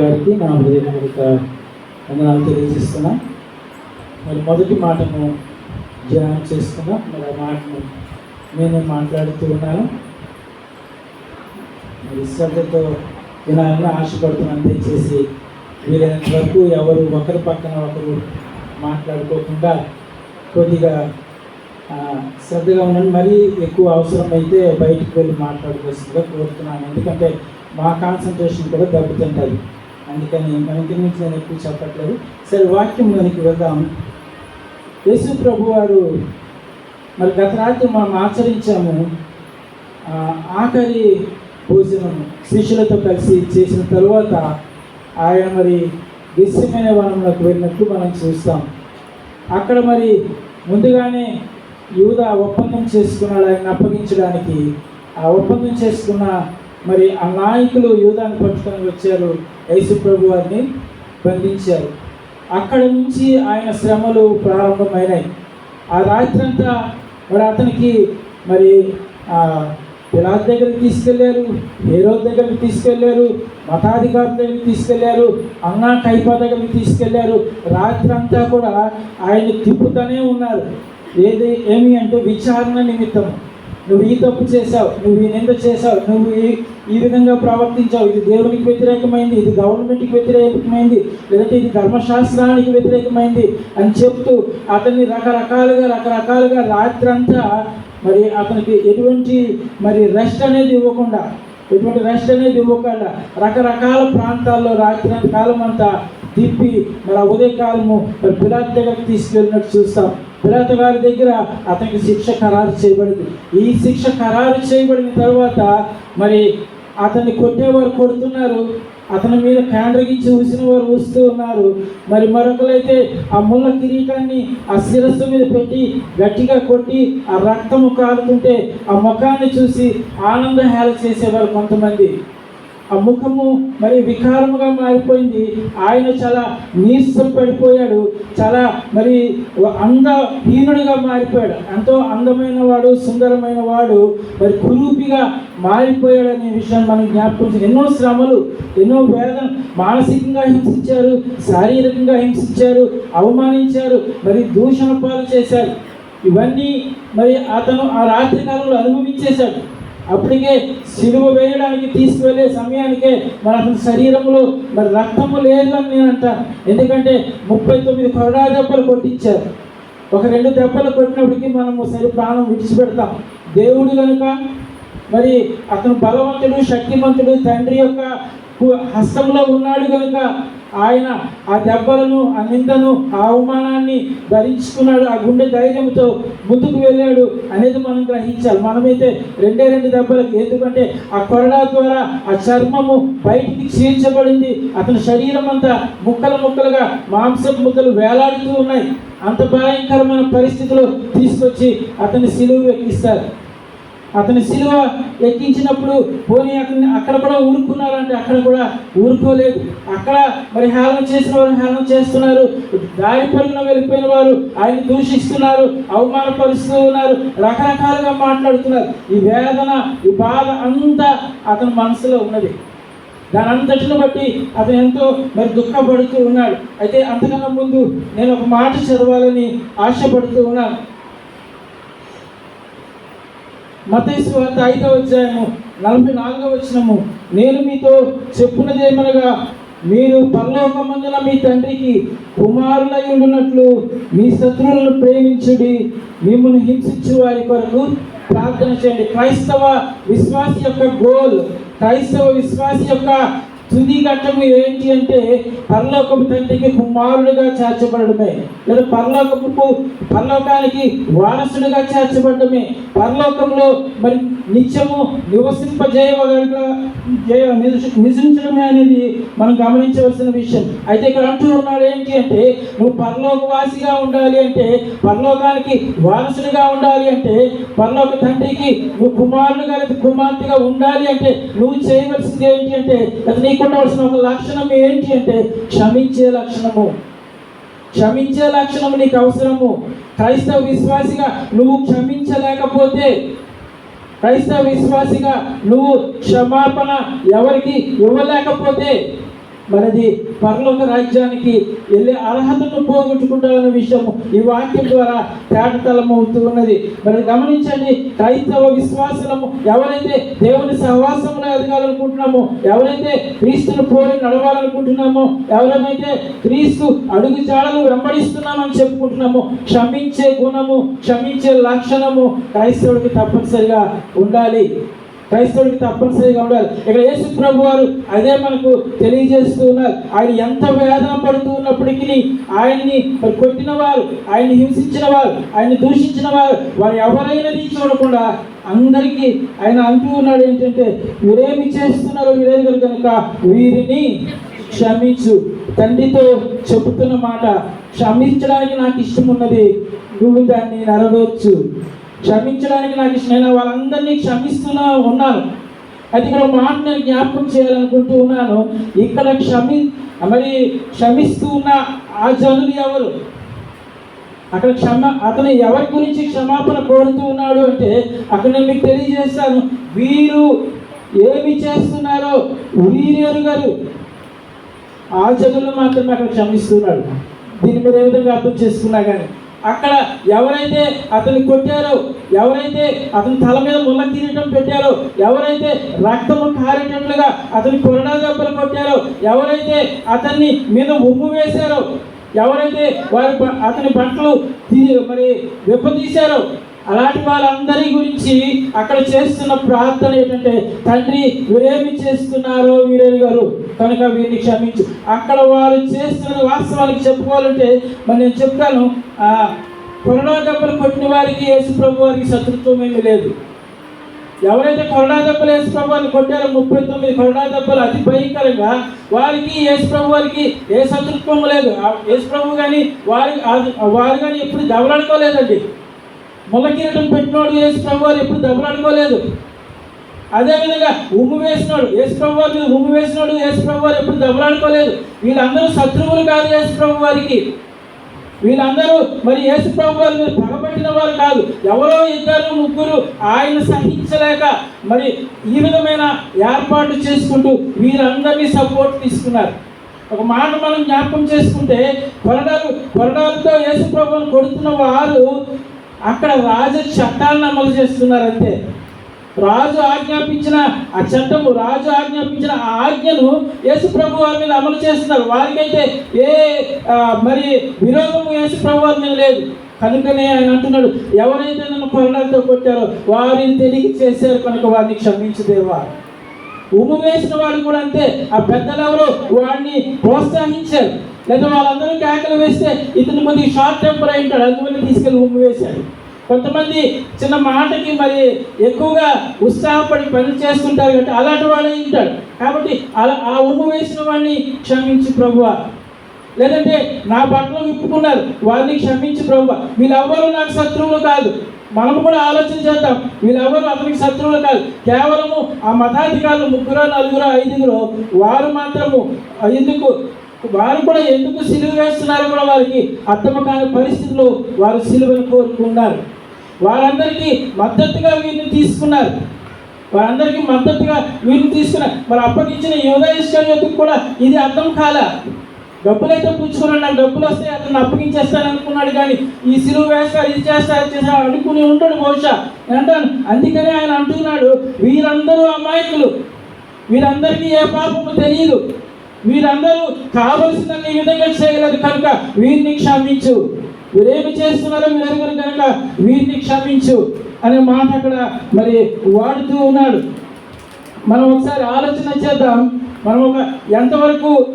గారికి నా హృదయపూర్వక వందనాలు తెలియజేస్తున్నా. మరి మొదటి మాటను ధ్యానం చేసుకున్నా మరి ఆ మాటను నేను మాట్లాడుతూ ఉన్నాను. మరి శ్రద్ధతో వినాలని ఆశపడుతున్నాను. దయచేసి వీలైనంత వరకు ఎవరు ఒకరి పక్కన ఒకరు మాట్లాడుకోకుండా కొద్దిగా శ్రద్ధగా ఉండండి. మరీ ఎక్కువ అవసరమైతే బయటికి వెళ్ళి మాట్లాడుకోవాల్సిందిగా కోరుతున్నాను. ఎందుకంటే మా కాన్సన్ట్రేషన్ కూడా దెబ్బతింటుంది. అందుకని ఇంటర్మీడియట్ గురించి నేను ఎక్కువ చెప్పట్లేదు. సరే వాక్యం దానికి వెళ్దాం. యేసు ప్రభు వారు మరి గత రాత్రి మనం ఆచరించాము. ఆఖరి భోజనం శిష్యులతో కలిసి చేసిన తరువాత ఆయన మరి దృశ్యమైన వనంలోకి వెళ్ళినట్టు మనం చూస్తాం. అక్కడ మరి ముందుగానే యూద ఒప్పందం చేసుకున్నాడు. ఆయన అప్పగించడానికి ఆ ఒప్పందం చేసుకున్న మరి ఆ నాయకులు యూదాన్ని పట్టుకొని వచ్చారు. యేసు ప్రభు వారిని బంధించారు. అక్కడ నుంచి ఆయన శ్రమలు ప్రారంభమైనాయి. ఆ రాత్రంతా మరి అతనికి మరి ఆ పిలాత్ దగ్గరికి తీసుకెళ్ళారు హేరో దగ్గరికి తీసుకెళ్ళారు మతాధికారుల దగ్గరికి తీసుకెళ్ళారు అన్నా కైపా దగ్గరికి తీసుకెళ్ళారు. రాత్రి అంతా కూడా ఆయన తిప్పుతూనే ఉన్నారు. ఏది ఏమి అంటే విచారణ నిమిత్తం. నువ్వు ఈ తప్పు చేశావు నువ్వు ఈ నింద చేశావు నువ్వు ఈ ఈ విధంగా ప్రవర్తించావు. ఇది దేవునికి వ్యతిరేకమైంది ఇది గవర్నమెంట్కి వ్యతిరేకమైంది లేదంటే ఇది ధర్మశాస్త్రానికి వ్యతిరేకమైంది అని చెప్తూ అతన్ని రకరకాలుగా రకరకాలుగా రాత్రంతా మరి అతనికి ఎటువంటి మరి రెస్ట్ అనేది ఇవ్వకుండా ఎటువంటి రెస్ట్ అనేది ఇవ్వకుండా రకరకాల ప్రాంతాల్లో రాత్రి కాలం అంతా తిప్పి మరి ఉదయకాలము మరి పిలాత్ తీసుకెళ్ళినట్టు చూస్తాం. పిలాత్ గారి దగ్గర అతనికి శిక్ష ఖరారు చేయబడింది. ఈ శిక్ష ఖరారు చేయబడిన తర్వాత మరి అతన్ని కొట్టేవారు కొడుతున్నారు. అతని మీద కాండ్రగించి ఊసిన వారు ఊస్తూ ఉన్నారు. మరి మరొకరైతే ఆ ముళ్ళ కిరీటాన్ని ఆ శిరస్సు మీద పెట్టి గట్టిగా కొట్టి ఆ రక్తము కారుతుంటే ఆ ముఖాన్ని చూసి ఆనంద హేళ చేసేవారు కొంతమంది. ఆ ముఖము మరి వికారముగా మారిపోయింది. ఆయన చాలా నీసం పడిపోయాడు. చాలా మరి అందహీనుడిగా మారిపోయాడు. ఎంతో అందమైన వాడు సుందరమైన వాడు మరి కురూపిగా మారిపోయాడు అనే విషయాన్ని మనం జ్ఞాపకం ఎన్నో శ్రమలు ఎన్నో వేదన మానసికంగా హింసించారు శారీరకంగా హింసించారు అవమానించారు మరి దూషణ పాలు చేశారు. ఇవన్నీ మరి అతను ఆ రాత్రి కాలంలో అనుభవించేశాడు. అప్పటికే సిలువ వేయడానికి తీసుకువెళ్ళే సమయానికే మరి అతని శరీరంలో మరి రక్తము లేదు అని నేను అంటాను ఎందుకంటే ముప్పై తొమ్మిది కొరడా దెబ్బలు కొట్టించారు. ఒక రెండు దెబ్బలు కొట్టినప్పటికీ మనము సరి ప్రాణం విడిచిపెడతాం. దేవుడు కనుక మరి అతను బలవంతుడు శక్తిమంతుడు తండ్రి యొక్క హస్తంలో ఉన్నాడు కనుక ఆయన ఆ దెబ్బలను ఆ నిందను ఆ అవమానాన్ని భరించుకున్నాడు. ఆ గుండె ధైర్యంతో ముందుకు వెళ్ళాడు అనేది మనం గ్రహించాలి. మనమైతే రెండే రెండు దెబ్బలకు. ఎందుకంటే ఆ కొరడా ద్వారా ఆ చర్మము బయటికి క్షీణించబడింది అతని శరీరం అంతా ముక్కలు ముక్కలుగా మాంసం ముక్కలు వేలాడుతూ ఉన్నాయి. అంత భయంకరమైన పరిస్థితిలో తీసుకొచ్చి అతని సిలువు ఎక్కిస్తారు. అతని సిలువ ఎక్కించినప్పుడు పోనీ అతన్ని అక్కడ కూడా ఊరుకున్నారంటే అక్కడ కూడా ఊరుకోలేదు. అక్కడ మరి హేళన చేసిన వారు హేళన చేస్తున్నారు. దారి పరుగున వెళ్ళిపోయిన వారు ఆయన దూషిస్తున్నారు అవమానపరుస్తూ ఉన్నారు రకరకాలుగా మాట్లాడుతున్నారు. ఈ వేదన ఈ బాధ అంతా అతని మనసులో ఉన్నది. దాని అంతటిని బట్టి అతను ఎంతో మరి దుఃఖపడుతూ ఉన్నాడు. అయితే అంతకన్నా ముందు నేను ఒక మాట చదవాలని ఆశపడుతూ ఉన్నాను. మతైసు వార్త ఐదవ అధ్యాయము నలభై నాలుగవ వచ్చినము నేను మీతో చెప్పున్నదేమనగా మీరు పరలోకమందున మీ తండ్రికి కుమారులై ఉన్నట్లు మీ శత్రువులను ప్రేమించుడి మిమ్మల్ని హింసించు వారి కొరకు ప్రార్థన చేయండి. క్రైస్తవ విశ్వాస యొక్క గోల్ క్రైస్తవ విశ్వాసి యొక్క తుది ఘట్టము ఏంటి అంటే పరలోకపు తండ్రికి కుమారుడిగా చేర్చబడమే లేదా పరలోకపు పరలోకానికి వారసుడిగా చేర్చబడమే పరలోకంలో మరి నిత్యము నివసింపజేయగల జయ- నివసించడమే అనేది మనం గమనించవలసిన విషయం. అయితే ఇక్కడ అంటూ ఉన్నాడు ఏంటి అంటే నువ్వు పరలోకవాసిగా ఉండాలి అంటే పరలోకానికి వారసుడిగా ఉండాలి అంటే పరలోక తండ్రికి నువ్వు కుమారుడుగా లేదా కుమార్తెగా ఉండాలి అంటే నువ్వు చేయవలసింది ఏంటి అంటే అది నీ ఉండవలసిన ఒక లక్షణం ఏంటి అంటే క్షమించే లక్షణము. క్షమించే లక్షణం నీకు అవసరము. క్రైస్తవ విశ్వాసిగా నువ్వు క్షమించలేకపోతే క్రైస్తవ విశ్వాసిగా నువ్వు క్షమాపణ ఎవరికి ఇవ్వలేకపోతే మనది పరలోక రాజ్యానికి వెళ్ళే అర్హతను పోగొట్టుకుంటారన్న విషయము ఈ వాక్యం ద్వారా తేటతలం అవుతూ ఉన్నది మరి గమనించండి క్రైస్తవ విశ్వాసము ఎవరైతే దేవుని సహవాసంలో ఎదగాలనుకుంటున్నామో ఎవరైతే క్రీస్తును పోలి నడవాలనుకుంటున్నామో ఎవరైతే క్రీస్తు అడుగు జాడలు వెంబడిస్తున్నామని చెప్పుకుంటున్నామో క్షమించే గుణము క్షమించే లక్షణము క్రైస్తవుడికి తప్పనిసరిగా ఉండాలి. క్రైస్తవుడికి తప్పనిసరిగా ఉండాలి. ఇక్కడ యేసు ప్రభు వారు అదే మనకు తెలియజేస్తూ ఉన్నారు. ఆయన ఎంత వేదన పడుతూ ఉన్నప్పటికీ ఆయన్ని కొట్టిన వారు ఆయన్ని హింసించిన వారు ఆయన్ని దూషించిన వారు వారు ఎవరైనా చూడకుండా అందరికీ ఆయన అంటూ ఉన్నాడు ఏంటంటే మీరేమి చేస్తున్నారో మీరేది కనుక వీరిని క్షమించు. తండ్రితో చెబుతున్న మాట క్షమించడానికి నాకు ఇష్టం ఉన్నది నువ్వు దాన్ని నెరవేర్చు క్షమించడానికి నాకు ఇష్టమైన వాళ్ళందరినీ క్షమిస్తూనే ఉన్నాను అది ఇక్కడ మాట నేను జ్ఞాపకం చేయాలనుకుంటూ ఉన్నాను. ఇక్కడ క్షమి మరి క్షమిస్తూ ఉన్న ఆ జనులు ఎవరు? అక్కడ క్షమ అతను ఎవరి గురించి క్షమాపణ కోరుతూ ఉన్నాడు అంటే అక్కడ నేను మీకు తెలియజేస్తాను. వీరు ఏమి చేస్తున్నారో వీరు గారు. ఆ జనులు మాత్రమే అక్కడ క్షమిస్తున్నాడు. దీన్ని మీరు ఏ విధంగా అర్థం చేసుకున్నా కానీ. అక్కడ ఎవరైతే అతన్ని కొట్టారో ఎవరైతే అతని తల మీద ముళ్ళ కిరీటం పెట్టారో ఎవరైతే రక్తము కారేటట్లుగా అతని కొరడా దెబ్బలు కొట్టారో ఎవరైతే అతన్ని మీద ఉమ్ము వేశారో ఎవరైతే వారి అతని బట్టలు తీ- మరి విప్పతీశారో అలాంటి వాళ్ళందరి గురించి అక్కడ చేస్తున్న ప్రార్థన ఏంటంటే తండ్రి వీరేమి చేస్తున్నారో వీరేమి గారు? కనుక వీరిని క్షమించు. అక్కడ వారు చేస్తున్నది వాస్తవానికి చెప్పుకోవాలంటే మరి నేను చెప్తాను కరోనా దెబ్బలు కొట్టిన వారికి యేసు ప్రభు వారికి శత్రుత్వం ఏమీ లేదు. ఎవరైతే కరోనా దెబ్బలు యేసు ప్రభు వారిని కొట్టారో ముప్పై తొమ్మిది కరోనా దెబ్బలు అతి భయంకరంగా వారికి యేసు ప్రభు వారికి ఏ శత్రుత్వం లేదు. యేసు ప్రభు కానీ వారి వారు కానీ ఎప్పుడు దెబ్బలాడుకోలేదండి మొలకీరటం పెట్టినోడు యేసు వారు ఎప్పుడు దెబ్బలాడుకోలేదు అదేవిధంగా ఉమ్ము వేసినాడు యేసుప్రభు వారి మీద ఉమ్ము వేసినాడు యేసు ప్రభువారు ఎప్పుడు దెబ్బలాడుకోలేదు వీళ్ళందరూ శత్రువులు కాదు యేసు ప్రభు వారికి వీళ్ళందరూ మరి యేసు ప్రభు వారి మీద పగబట్టిన వారు కాదు. ఎవరో ఇద్దరు ముగ్గురు ఆయన సహించలేక మరి ఈ విధమైన ఏర్పాటు చేసుకుంటూ వీరందరినీ సపోర్ట్ తీసుకున్నారు. ఒక మాట మనం జ్ఞాపకం చేసుకుంటే కొరడాలు కొరడాలతో యేసు ప్రభువును కొడుతున్న వారు అక్కడ రాజు చట్టాలను అమలు చేస్తున్నారు అంతే రాజు ఆజ్ఞాపించిన ఆ చట్టము రాజు ఆజ్ఞాపించిన ఆ ఆజ్ఞను యేసు ప్రభు వారి మీద అమలు చేస్తున్నారు. వారికైతే ఏ మరి విరోధము యేసు ప్రభు వారి మీద లేదు. కనుకనే ఆయన అంటున్నాడు ఎవరైతే నన్ను కొరడాలతో కొట్టారో వారిని తెలియ చేశారు కనుక వారిని క్షమించు ఉమ్ము వేసిన వాడు కూడా అంతే. ఆ పెద్దలు ఎవరు వాడిని ప్రోత్సహించారు. లేదా వాళ్ళందరూ కేకలు వేస్తే ఇతను కొద్దిగా షార్ట్ టెంపర్ అయి ఉంటాడు. అందువల్ల తీసుకెళ్ళి ఉమ్ము వేశాడు. కొంతమంది చిన్న మాటకి మరి ఎక్కువగా ఉత్సాహపడి పని చేస్తుంటారు కాబట్టి అలాంటి వాడే ఉంటాడు. కాబట్టి అలా ఆ ఉమ్ము వేసిన వాడిని క్షమించి ప్రభువ. లేదంటే నా బట్టలు విప్పుకున్నారు. వారిని క్షమించి ప్రభు వీళ్ళెవ్వరూ నాకు శత్రువులు కాదు. మనం కూడా ఆలోచన చేద్దాం. వీళ్ళెవరు అతనికి శత్రువులు కాదు. కేవలము ఆ మతాధికారులు ముగ్గురు నలుగురు ఐదుగురు వారు మాత్రము ఎందుకు వారు కూడా ఎందుకు సిలువ వేస్తున్నారో కూడా వారికి అర్థం కాని పరిస్థితుల్లో వారు సిలువను కోరుకున్నారు వారందరికీ మద్దతుగా వీరిని తీసుకున్నారు. వారందరికీ మద్దతుగా వీరిని తీసుకున్నారు. మరి అప్పగించిన యోధ కూడా ఇది అర్థం కాలా? డబ్బులైతే పుచ్చుకున్నాడు నాకు డబ్బులు వస్తే అతను అప్పగించేస్తాను అనుకున్నాడు కానీ ఈ సిలువ వేస్తారు ఇది చేస్తారు చేస్తారు అనుకుని ఉంటాడు బహుశా. అంటాను అందుకనే ఆయన అంటున్నాడు వీరందరూ అమాయకులు. వీరందరికీ ఏ పాపము తెలియదు వీరందరూ కావలసిన ఈ విధంగా చేయలేదు కనుక వీరిని క్షమించు. వీరేమి చేస్తున్నారో మీరు కనుక వీరిని క్షమించు అనే మాట అక్కడ మరి వాడుతూ ఉన్నాడు. మనం ఒకసారి ఆలోచన చేద్దాం. మనం ఒక ఎంతవరకు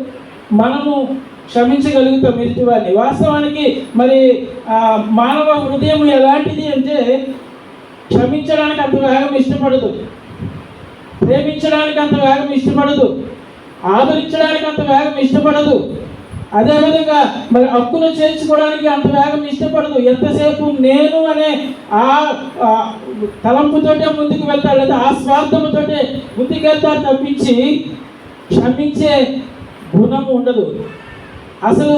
మనము క్షమించగలుగుతాం. ఎదుటి వారిని వాస్తవానికి మరి మానవ హృదయం ఎలాంటిది అంటే క్షమించడానికి అంత వేగం ఇష్టపడదు. ప్రేమించడానికి అంత వేగం ఇష్టపడదు. ఆదరించడానికి అంత వేగం ఇష్టపడదు. అదేవిధంగా మరి హక్కును చేర్చుకోవడానికి అంత వేగం ఇష్టపడదు. ఎంతసేపు నేను అనే ఆ ఆ తలంపుతోటే ముందుకు వెళ్తాడు లేదా ఆ స్వార్థముతోటే ముందుకు వెళ్తాడు తప్పించి క్షమించే గుణం ఉండదు. అసలు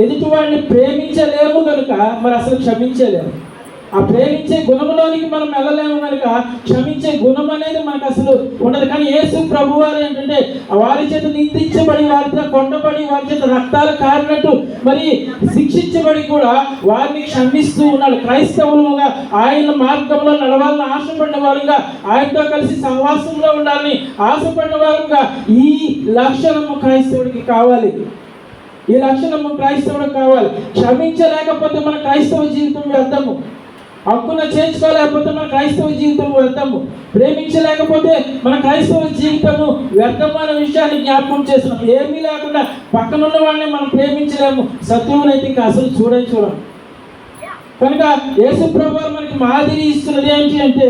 ఎదుటి వాడిని ప్రేమించలేము కనుక మరి అసలు క్షమించలేము. ఆ ప్రేమించే గుణంలోనికి మనం వెళ్ళలేము కనుక క్షమించే గుణం అనేది మనకు అసలు ఉండదు. కానీ యేసు ప్రభు వారు ఏంటంటే వారి చేత నిందించబడి వారితో కొండబడి వారి చేత రక్తాలు కారినట్టు మరి శిక్షించబడి కూడా వారిని క్షమిస్తూ ఉన్నాడు. క్రైస్తవులుగా ఆయన మార్గంలో నడవాలని ఆశపడిన వారుగా ఆయనతో కలిసి సహవాసంలో ఉండాలని ఆశపడిన వారుగా ఈ లక్షణము క్రైస్తవుడికి కావాలి. ఈ లక్షణము క్రైస్తవుడు కావాలి. క్షమించలేకపోతే మన క్రైస్తవ జీవితం వ్యర్థము హక్కున చేర్చుకోలేకపోతే మన క్రైస్తవ జీవితం వ్యర్థము. ప్రేమించలేకపోతే మన క్రైస్తవ జీవితము వ్యర్థమైన విషయాన్ని జ్ఞాపకం చేస్తున్నాం. ఏమీ లేకుండా పక్కనున్న వాళ్ళని మనం ప్రేమించలేము. శత్రువునైతే ఇంకా అసలు చూడని చూడం కనుక యేసు ప్రభు మనకి మాదిరి ఇస్తున్నది ఏంటి అంటే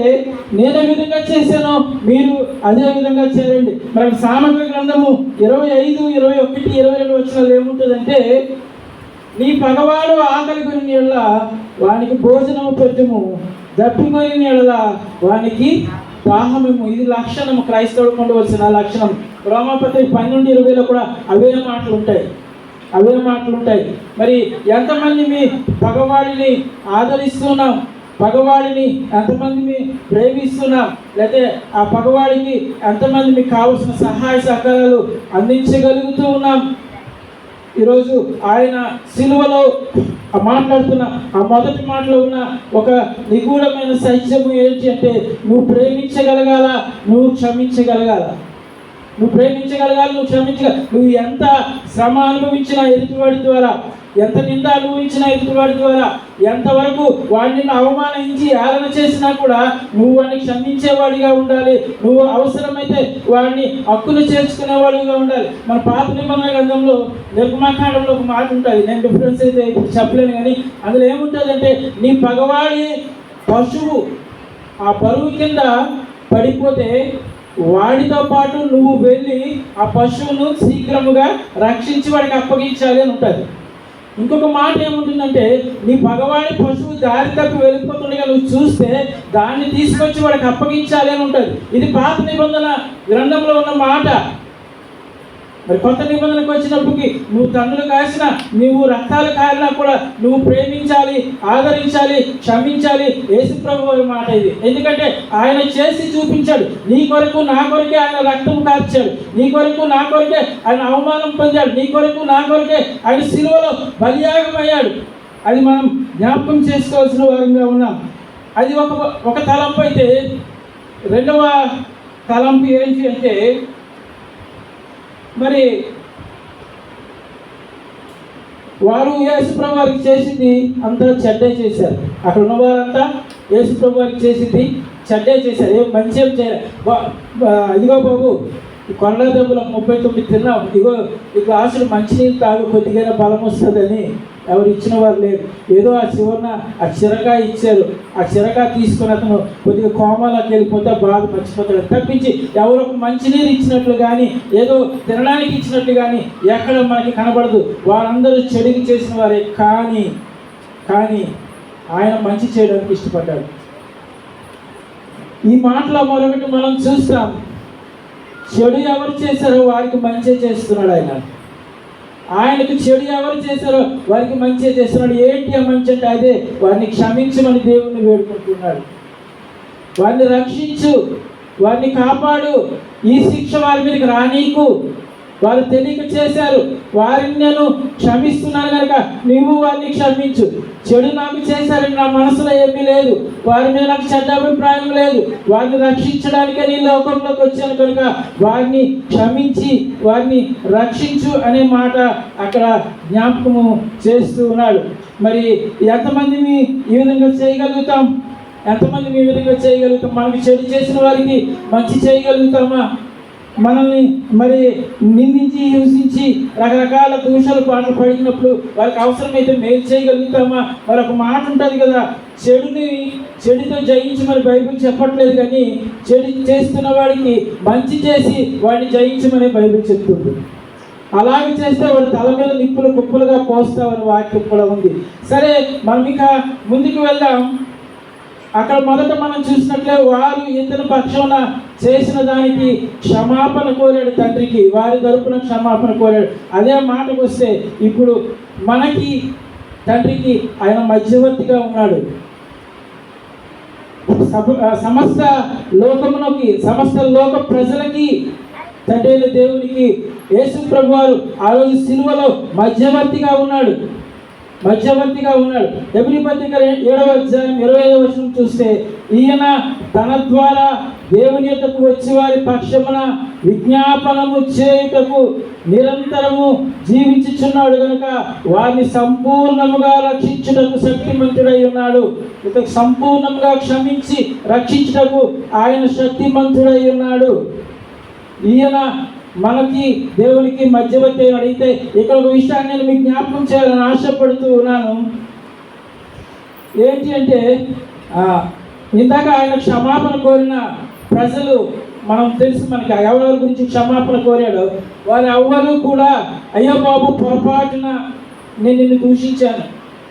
నేను ఏ విధంగా చేశానో మీరు అదే విధంగా చేయండి. మనకి సామగ్రి గ్రంథము ఇరవై ఐదు ఇరవై ఒకటి ఇరవై రెండు వచ్చిన ఏముంటుందంటే నీ పగవాడు ఆకలి కొని నీళ్ళ వానికి భోజనం పెట్టుము దప్పికొని నీళ్ళ వానికి దాహమేమో ఇది లక్షణం క్రైస్తవుడు ఉండవలసిన లక్షణం. రోమాపత్రి పన్నెండు ఇరవైలో కూడా అవే మాటలు ఉంటాయి. అవే మాటలు ఉంటాయి. మరి ఎంతమంది మీ పగవాడిని ఆదరిస్తున్నాం? పగవాడిని ఎంతమంది మీ ప్రేమిస్తున్నాం? లేకపోతే ఆ పగవాడికి ఎంతమంది మీకు కావలసిన సహాయ సహకారాలు అందించగలుగుతూ ఉన్నాం? ఈరోజు ఆయన సిలువలో మాట్లాడుతున్న ఆ మొదటి మాటలో ఉన్న ఒక నిగూఢమైన సత్యము ఏంటి అంటే నువ్వు ప్రేమించగలగాల? నువ్వు క్షమించగలగాల? నువ్వు ప్రేమించగలగాలి నువ్వు క్షమించగల నువ్వు ఎంత శ్రమ అనుభవించిన ఎదుటివాడి ద్వారా ఎంత నింద అనుభవించినా ఎదుటివాడి ద్వారా ఎంతవరకు వాడిని అవమానించి ఆలన చేసినా కూడా నువ్వు వాడిని క్షమించేవాడిగా ఉండాలి. నువ్వు అవసరమైతే వాడిని హక్కులు చేర్చుకునేవాడిగా ఉండాలి. మన పాత నిబంధన గ్రంథంలో నిర్మాకాండంలో ఒక మాట ఉంటుంది. నేను డిఫరెన్స్ అయితే చెప్పలేను కానీ అందులో ఏముంటుందంటే నీ పగవాడి పశువు ఆ బరువు కింద పడిపోతే వాడితో పాటు నువ్వు వెళ్ళి ఆ పశువును శీఘ్రముగా రక్షించి వాడికి అప్పగించాలి అని ఉంటుంది. ఇంకొక మాట ఏముంటుందంటే నీ భగవాని పశువు దారి తప్పి వెళ్ళిపోతుండగా నువ్వు చూస్తే దాన్ని తీసుకొచ్చి వాడికి అప్పగించాలి అని ఉంటుంది. ఇది పాత నిబంధన గ్రంథంలో ఉన్న మాట. మరి కొత్త నిబంధనకు వచ్చినప్పటికి నువ్వు తండ్రులు కాసిన నువ్వు రక్తాలు కారినా కూడా నువ్వు ప్రేమించాలి ఆదరించాలి క్షమించాలి. యేసు ప్రభు మాట ఇది. ఎందుకంటే ఆయన చేసి చూపించాడు. నీ కొరకు నా కొరకే ఆయన రక్తం కార్చాడు నీ కొరకు నా కొరకే ఆయన అవమానం పొందాడు. నీ కొరకు నా కొరకే ఆయన సిలువలో బలియాగం అయ్యాడు అది మనం జ్ఞాపకం చేసుకోవాల్సిన వారంగా ఉన్నాం. అది ఒక ఒక తలంపు అయితే రెండవ తలంపు ఏంటి అంటే మరి వారు యేసుప్రభు వారికి చేసింది అంతా చెడ్డే చేశారు. అక్కడ ఉన్న వారంతా యేసుప్రభు వారికి చేసింది చెడ్డే చేశారు. ఏం మంచి ఏం చేయలేదు ఇదిగో బాబు కొండ దెబ్బలు ముప్పై తొమ్మిది తిన్నాం. ఇదిగో ఈ గ్లాసులు మంచినీళ్ళు తాగు కొద్దిగా బలం వస్తుందని ఎవరు ఇచ్చిన వారు లేరు. ఏదో ఆ చివరన ఆ చిరగా ఇచ్చారు. ఆ చిరగా తీసుకుని అతను కొద్దిగా కోమాలోకి వెళ్ళిపోతే బాధ మర్చిపోతాడు. తప్పించి ఎవరో ఒక మంచినీరు ఇచ్చినట్లు కానీ ఏదో తినడానికి ఇచ్చినట్లు కానీ ఎక్కడ మనకి కనబడదు. వారందరూ చెడుకి చేసిన వారే. కానీ కానీ ఆయన మంచి చేయడానికి ఇష్టపడ్డాడు. ఈ మాటలో మరొకటి మనం చూస్తాం. చెడు ఎవరు చేశారో వారికి మంచి చేస్తున్నాడు ఆయన. ఆయనకు చెడు ఎవరు చేశారో వారికి మంచి చేస్తున్నాడు. ఏంటి ఆ మంచి అంటే అదే వారిని క్షమించమని దేవుణ్ణి వేడుకుంటున్నాడు. వారిని రక్షించు వారిని కాపాడు. ఈ శిక్ష వారి మీదకి రానీకు. వారు తెలియక చేశారు. వారిని నేను క్షమిస్తున్నాను కనుక నీవు వారిని క్షమించు. చెడు నాకు చేశారని నా మనసులో ఏమీ లేదు. వారి మీద నాకు చెడ్డ అభిప్రాయం లేదు. వారిని రక్షించడానికే నీ లోకంలోకి వచ్చాను కనుక వారిని క్షమించి వారిని రక్షించు అనే మాట అక్కడ జ్ఞాపకము చేస్తూ ఉన్నాడు. మరి ఎంతమందిని ఈ విధంగా చేయగలుగుతాం? ఎంతమంది ఈ విధంగా చేయగలుగుతాం? మనకి చెడు చేసిన వారికి మంచి చేయగలుగుతామా? మనల్ని మరి నిందించి హింసించి రకరకాల దూషాలు పాటలు పడినప్పుడు వారికి అవసరమైతే మేలు చేయగలుగుతామా? మరొక మాట ఉంటుంది కదా చెడుని చెడుతో జయించి మరి బైబిల్ చెప్పట్లేదు కానీ చెడు చేస్తున్న వాడికి మంచి చేసి వాడిని జయించమని బైబిల్ చెప్తుంది. అలాగే చేస్తే వాడు తల మీద నిప్పులు కుప్పలుగా పోస్తామని వాక్యం కూడా ఉంది. సరే మనం ఇక ముందుకు వెళ్దాం. అక్కడ మొదట మనం చూసినట్లే వారు ఇతని పక్షమున చేసిన దానికి క్షమాపణ కోరాడు తండ్రికి. వారి తరపున క్షమాపణ కోరాడు. అదే మాటకు వస్తే ఇప్పుడు మనకి తండ్రికి ఆయన మధ్యవర్తిగా ఉన్నాడు. సమస్త లోకమునకి సమస్త లోక ప్రజలకి తండ్రి దేవునికి యేసు ప్రభు వారు ఆ రోజు సిలువలో మధ్యవర్తిగా ఉన్నాడు. మధ్యవర్తిగా ఉన్నాడు. ఎబ్రి పత్రిక ఏడవ అధ్యాయం ఇరవై ఐదవ వచనం చూస్తే ఈయన తన ద్వారా దేవుని యొక్కకు వచ్చి వారి పక్షమున విజ్ఞాపనము చేయుటకు నిరంతరము జీవించుచున్నాడు కనుక వారిని సంపూర్ణముగా రక్షించుటకు శక్తిమంతుడై ఉన్నాడు. ఇతను సంపూర్ణంగా క్షమించి రక్షించుటకు ఆయన శక్తిమంతుడై ఉన్నాడు. ఈయన మనకి దేవునికి మధ్యవర్తి అడిగితే ఇక్కడ ఒక విషయాన్ని నేను మీకు జ్ఞాపకం చేయాలని ఆశపడుతూ ఉన్నాను. ఏంటి అంటే ఇందాక ఆయన క్షమాపణ కోరిన ప్రజలు మనం తెలుసు మనకి ఎవరెవరి గురించి క్షమాపణ కోరాడు వారు ఎవ్వరూ కూడా అయ్యో బాబు పొరపాటున నేను నిన్ను దూషించాను.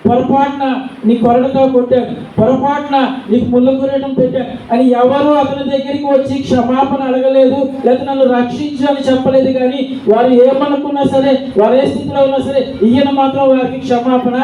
పొరపాటున నీ కొరడతో కొట్టాడు. పొరపాటున నీకు ముళ్ళ కూరటం పెట్టాడు. అని ఎవరు అతని దగ్గరికి వచ్చి క్షమాపణ అడగలేదు లేదా నన్ను రక్షించు అని చెప్పలేదు కానీ వారు ఏమనుకున్నా సరే వారు ఏ స్థితిలో ఉన్నా సరే ఈయన మాత్రం వారికి క్షమాపణ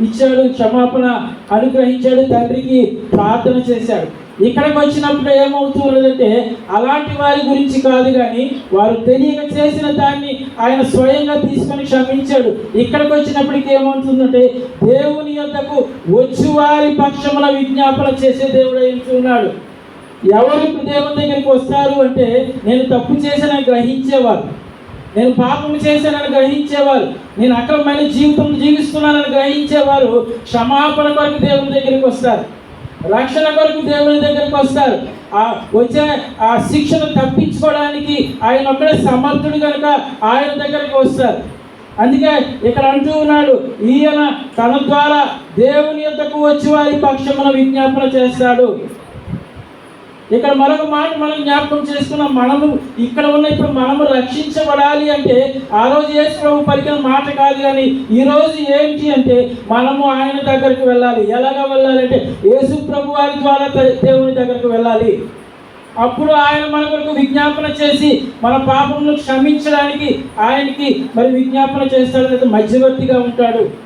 ఇచ్చాడు క్షమాపణ అనుగ్రహించాడు తండ్రికి ప్రార్థన చేశాడు. ఇక్కడికి వచ్చినప్పుడు ఏమవుతూ ఉన్నదంటే అలాంటి వారి గురించి కాదు కానీ వారు తెలియక చేసిన దాన్ని ఆయన స్వయంగా తీసుకొని క్షమించాడు. ఇక్కడికి వచ్చినప్పటికి ఏమవుతుందంటే దేవుని యొక్కకు వచ్చి వారి పక్షమున విజ్ఞాపన చేసే దేవుడు ఉన్నాడు. ఎవరు దేవుని దగ్గరికి వస్తారు అంటే నేను తప్పు చేశానని గ్రహించేవారు. నేను పాపం చేశానని గ్రహించేవారు. నేను అక్రమమైన జీవితం జీవిస్తున్నానని గ్రహించేవారు. క్షమాపణ కొరకు దేవుని దగ్గరికి వస్తారు. రక్షణ కొరకు దేవుని దగ్గరికి వస్తారు. ఆ వచ్చే ఆ శిక్షను తప్పించుకోవడానికి ఆయన ఒక్కడే సమర్థుడు కనుక ఆయన దగ్గరికి వస్తారు. అందుకే ఇక్కడ అంటూ ఉన్నాడు ఈయన తన ద్వారా దేవుని యొక్కకు వచ్చి వారి పక్షమున విజ్ఞాపన చేస్తాడు. ఇక్కడ మరొక మాట మనం జ్ఞాపకం చేసుకున్న మనము ఇక్కడ ఉన్న ఇప్పుడు మనము రక్షించబడాలి అంటే ఆ రోజు యేసు ప్రభు పలికిన మాట కాదు కానీ ఈ రోజు ఏంటి అంటే మనము ఆయన దగ్గరికి వెళ్ళాలి. ఎలాగ వెళ్ళాలంటే యేసు ప్రభు వారి ద్వారా దేవుని దగ్గరికి వెళ్ళాలి. అప్పుడు ఆయన మన కొరకు విజ్ఞాపన చేసి మన పాపమును క్షమించడానికి ఆయనకి మరి విజ్ఞాపన చేస్తాడు లేదా మధ్యవర్తిగా ఉంటాడు.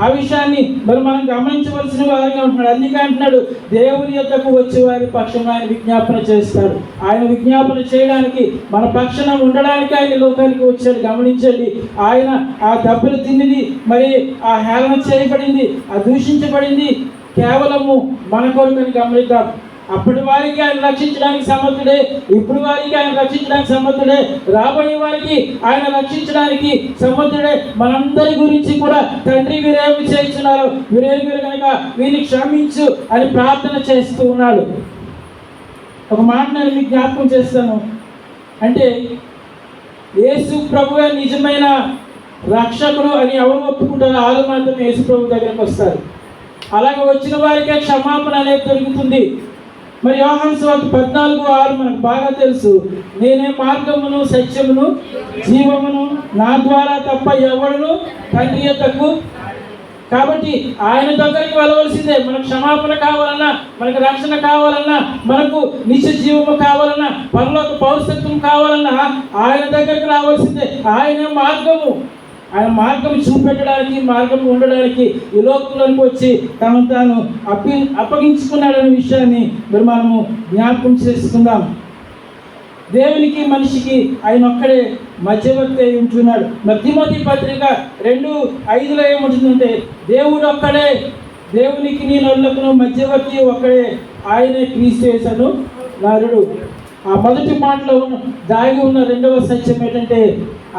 ఆ విషయాన్ని మరి మనం గమనించవలసిన వారిగా ఉంటున్నాడు. అందుకే అంటున్నాడు దేవుని యొక్కకు వచ్చే వారి పక్షం ఆయన విజ్ఞాపన చేస్తాడు. ఆయన విజ్ఞాపన చేయడానికి మన పక్షణం ఉండడానికి ఆయన లోకానికి వచ్చాడు. గమనించండి ఆయన ఆ దెబ్బలు తిన్నది మరి ఆ హేళన చేయబడింది ఆ దూషించబడింది కేవలము మన కొరకని గమనిద్దాం. అప్పటి వారికి ఆయన రక్షించడానికి సమర్థుడే ఇప్పుడు వారికి ఆయన రక్షించడానికి సమర్థుడే రాబోయే వారికి ఆయన రక్షించడానికి సమర్థుడే. మనందరి గురించి కూడా తండ్రి వీరేమి చేస్తున్నారు వీరేమి వీరు కనుక వీరిని క్షమించు అని ప్రార్థన చేస్తూ ఉన్నాడు. ఒక మాట నేను మీకు జ్ఞాపకం చేస్తాను. అంటే యేసు ప్రభువే నిజమైన రక్షకుడు అని ఎవరు ఒప్పుకుంటారో వాళ్ళు మాత్రం యేసు ప్రభు దగ్గరికి వస్తారు. అలాగే వచ్చిన వారికే క్షమాపణ అనేది దొరుకుతుంది. మరి యోహన్ స్వార్థ పద్నాలుగు ఆరు మనకు బాగా తెలుసు. నేనే మార్గమును సత్యమును జీవమును నా ద్వారా తప్ప ఎవడును తండ్రి యొద్దకు కాబట్టి ఆయన దగ్గరికి వెళ్ళవలసిందే. మనకు క్షమాపణ కావాలన్నా మనకు రక్షణ కావాలన్నా మనకు నిత్య జీవము కావాలన్నా పరలోక పౌరసత్వం కావాలన్నా ఆయన దగ్గరికి రావాల్సిందే. ఆయన మార్గము. ఆయన మార్గం చూపెట్టడానికి మార్గం ఉండడానికి ఈ లోకంలోకి వచ్చి తను తాను అప్పి అప్పగించుకున్నాడనే విషయాన్ని మరి మనము జ్ఞాపకం చేసుకుందాం. దేవునికి మనిషికి ఆయన ఒక్కడే మధ్యవర్తి అయి ఉంటున్నాడు. మధ్యమతి పత్రిక రెండు ఐదులో ఏముంటుందంటే దేవుడు ఒక్కడే దేవునికి నీ నల్లుకును మధ్యవర్తి ఒక్కడే ఆయనే క్రీస్తు చేశాను నారుడు ఆ మొదటి మాటలో ఉన్న దాగి ఉన్న రెండవ సత్యం ఏంటంటే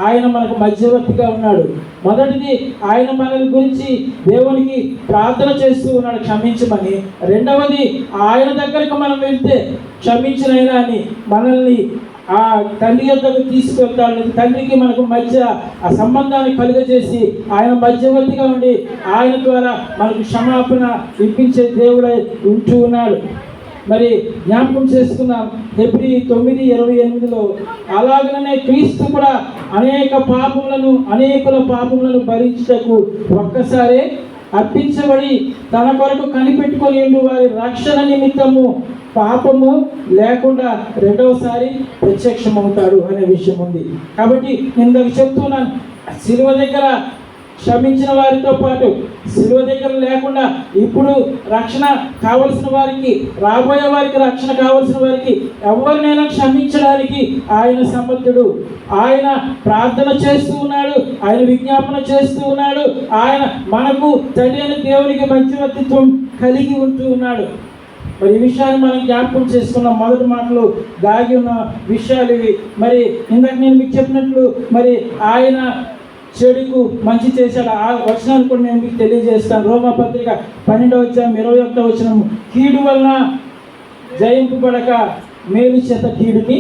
ఆయన మనకు మధ్యవర్తిగా ఉన్నాడు. మొదటిది ఆయన మన గురించి దేవునికి ప్రార్థన చేస్తూ ఉన్నాడు క్షమించమని. రెండవది ఆయన దగ్గరకు మనం వెళ్తే క్షమించినైనా అని మనల్ని ఆ తండ్రి యొద్దకు తీసుకెళ్తాడు తండ్రికి మనకు మధ్య ఆ సంబంధాన్ని కలుగజేసి ఆయన మధ్యవర్తిగా ఉండి ఆయన ద్వారా మనకు క్షమాపణ ఇప్పించే దేవుడై ఉంటూ ఉన్నాడు. మరి జ్ఞాపకం చేసుకున్నాం. ఎప్రి తొమ్మిది ఇరవై ఎనిమిదిలో అలాగనే క్రీస్తు కూడా అనేక పాపములను అనేకుల పాపములను భరించుటకు ఒక్కసారే అర్పించబడి తన కొరకు కనిపెట్టుకొని వారి రక్షణ నిమిత్తము పాపము లేకుండా రెండవసారి ప్రత్యక్షమవుతాడు అనే విషయం ఉంది. కాబట్టి నేను ఇందాక చెప్తున్నాను శిలువ దగ్గర క్షమించిన వారితో పాటు శిలువ దగ్గర లేకుండా ఇప్పుడు రక్షణ కావలసిన వారికి రాబోయే వారికి రక్షణ కావలసిన వారికి ఎవరినైనా క్షమించడానికి ఆయన సమర్థుడు ఆయన ప్రార్థన చేస్తూ ఉన్నాడు ఆయన విజ్ఞాపన చేస్తూ ఉన్నాడు ఆయన మనకు తండ్రి అయిన దేవునికి మధ్యవర్తిత్వం కలిగి ఉంటూ ఉన్నాడు. మరి ఈ విషయాన్ని మనం జ్ఞాపకం చేసుకున్న. మొదటి మాటలు దాగి ఉన్న విషయాలు ఇవి. మరి ఇందాక నేను మీకు చెప్పినట్లు మరి ఆయన చెడుకు మంచి చేశాడు ఆ వచనాలు కూడా నేను మీకు తెలియజేస్తాను. రోమా పత్రిక పన్నెండవ వచ్చాం ఇరవై ఒకటో వచ్చిన కీడు వలన జయింపబడక మేలు చేత కీడుని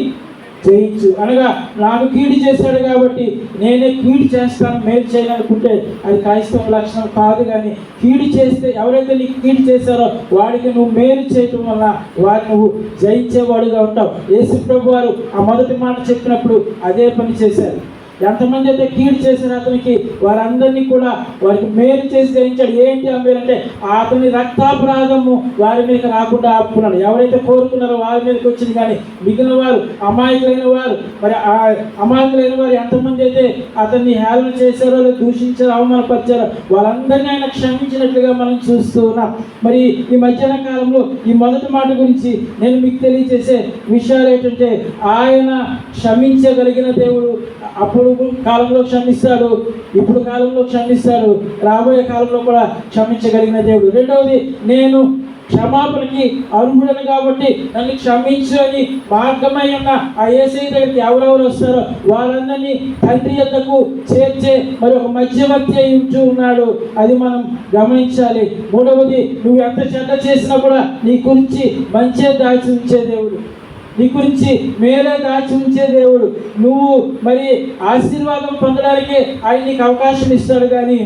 జయించు. అనగా నాకు కీడు చేశాడు కాబట్టి నేనే కీడు చేస్తాను మేలు చేయాలనుకుంటే అది క్రైస్తవ లక్షణం కాదు కానీ కీడు చేస్తే ఎవరైతే నీకు కీడు చేశారో వాడికి నువ్వు మేలు చేయటం వల్ల వారు నువ్వు జయించేవాడుగా ఉంటావు. యేసు ప్రభు వారు ఆ మొదటి మాట చెప్పినప్పుడు అదే పని చేశారు. ఎంతమంది అయితే కీడు చేసిన అతనికి వారందరినీ కూడా వారికి మేలు చేసి జయించాడు. ఏంటి ఆ మేలు అంటే అతని రక్తాపరాధము వారి మీద రాకుండా ఆపుకున్నాడు. ఎవరైతే కోరుకున్నారో వారి మీదకి వచ్చింది కానీ మిగిలిన వారు అమాయకులైన వారు మరి ఆ అమాయకులైన వారు ఎంతమంది అయితే అతన్ని హేళన చేశారో లేదా దూషించారో అవమానపరిచారో వాళ్ళందరినీ ఆయన క్షమించినట్లుగా మనం చూస్తూ ఉన్నాం. మరి ఈ మధ్యాహ్న కాలంలో ఈ మొదటి మాట గురించి నేను మీకు తెలియజేసే విషయాలు ఏంటంటే ఆయన క్షమించగలిగిన దేవుడు అప్పుడు కాలంలో క్షమిస్తాడు. ఇప్పుడు కాలంలో క్షమిస్తాడు. రాబోయే కాలంలో కూడా క్షమించగలిగిన దేవుడు. రెండవది నేను క్షమాపణకి అర్హుడను కాబట్టి నన్ను క్షమించని మార్గమై ఉన్న ఆ ఏసై దగ్గరికి ఎవరెవరు వస్తారో వారందరినీ తండ్రి యొక్కకు చేర్చే మరి ఒక మధ్యవర్తి అయి ఉంటూ ఉన్నాడు. అది మనం గమనించాలి. మూడవది నువ్వు ఎంత చెడ్డ చేసినా కూడా నీ గురించి మంచి దాచి ఉంచే దేవుడు. నీ గురించి మేలే దాచి ఉంచే దేవుడు. నువ్వు మరి ఆశీర్వాదం పొందడానికి ఆయన నీకు అవకాశం ఇస్తాడు కానీ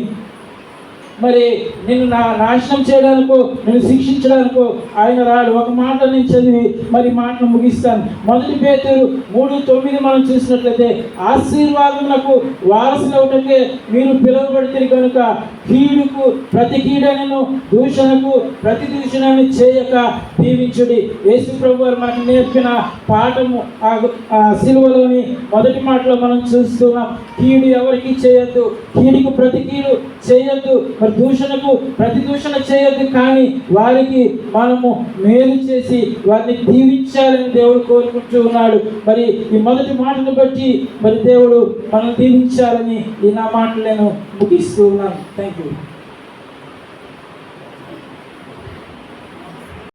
మరి నిన్ను నా నాశనం చేయడానికో నేను శిక్షించడానికో ఆయన రాడు. ఒక మాట నేను చదివి మరి మాటను ముగిస్తాను. మొదటి పేతురు మూడు తొమ్మిది మనం చూసినట్లయితే ఆశీర్వాదములకు వారసులవుటకే మీరు పిలువబడితే కనుక కీడుకు ప్రతి కీడనను దూషణకు ప్రతి దూషణను చేయక దీవించుడి. యేసు ప్రభు వారు మనకు నేర్పిన పాఠము ఆ ఆ సిలువలోని మొదటి మాటలో మనం చూస్తున్నాం. కీడు ఎవరికి చేయొద్దు? కీడుకు ప్రతి కీడు చేయొద్దు. మరి దూషణకు ప్రతి దూషణ చేయొద్దు కానీ వారికి మనము మేలు చేసి వారిని దీవించాలని దేవుడు కోరుకుంటూ ఉన్నాడు. మరి ఈ మొదటి మాటను బట్టి మరి దేవుడు మనం దీవించాలని ఈ నా మాటలను ముగిస్తూ ఉన్నాను. Thank you